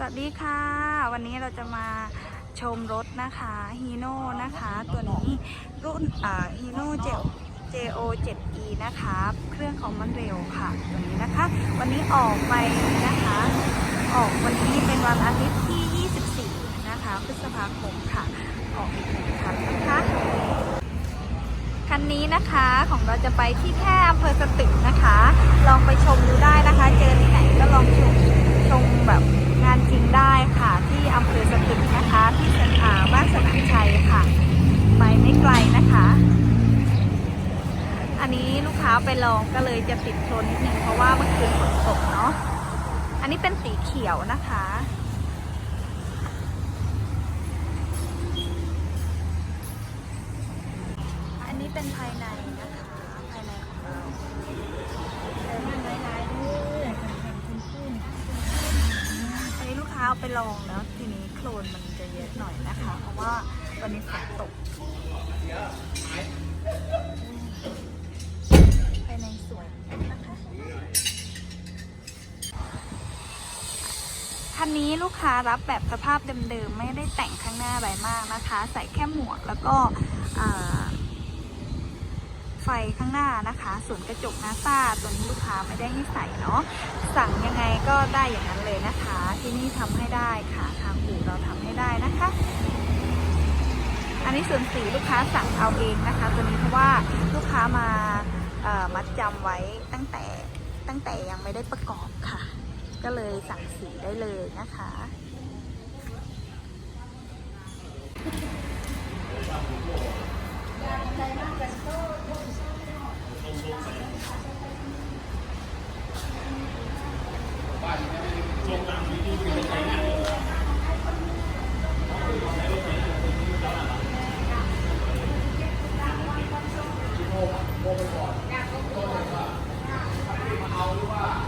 สวัสดีค่ะ วันนี้เราจะมาชมรถนะคะฮีโน่นะคะ ตัวนี้รุ่นอ่าฮีโน่เจ JO 7E นะคะ เครื่องของมันเร็วค่ะตัวนี้นะคะ วันนี้ออกไปนะคะ ออกวันนี้เป็นวันอาทิตย์ที่ 24 นะคะ พฤษภาคมค่ะ ออกอีกหนึ่งคันนะคะคันนี้นะคะของเราจะไปที่แค่อำเภอสตึกนะคะ ลองไปชมดูได้นะคะ เจอที่ไหนก็ลองชมชมแบบงานจริงได้ค่ะ ที่อำเภอสตึกนะคะ ที่สนาบ้านสนามชัยค่ะ ไปไม่ไกลนะคะ อันนี้ลูกค้าไปลองก็เลยจะติดโซนนิดนึงเพราะว่าเมื่อคืนฝนตกเนาะ อันนี้เป็นสีเขียวนะคะ อันนี้เป็นภายในนะคะภายในของเราอันนี้ลูกค้าเอาไปลองแล้วทีนี้โคลนมันจะเยอะหน่อยนะคะ เพราะว่าวันนี้ฝนตก คันนี้ลูกค้ารับแบบสภาพเดิมๆ ไม่ได้แต่งข้างหน้าอะไรมากนะคะ ใส่แค่หมวกแล้วก็ไฟข้างหน้านะคะ ส่วนกระจกหน้าซ่าตัวนี้ลูกค้าไม่ได้ให้ใส่เนาะ สั่งยังไงก็ได้อย่างนั้นเลยนะคะ ที่นี่ทำให้ได้ค่ะ ทางอู่เราทำให้ได้นะคะ อันนี้ส่วนสีลูกค้าสั่งเอาเองนะคะ ตัวนี้เพราะว่าลูกค้ามามัดจำไว้ตั้งแต่ตั้งแต่ยังไม่ได้ประกอบค่ะ ก็เลยสั่งสีได้เลยนะคะ เ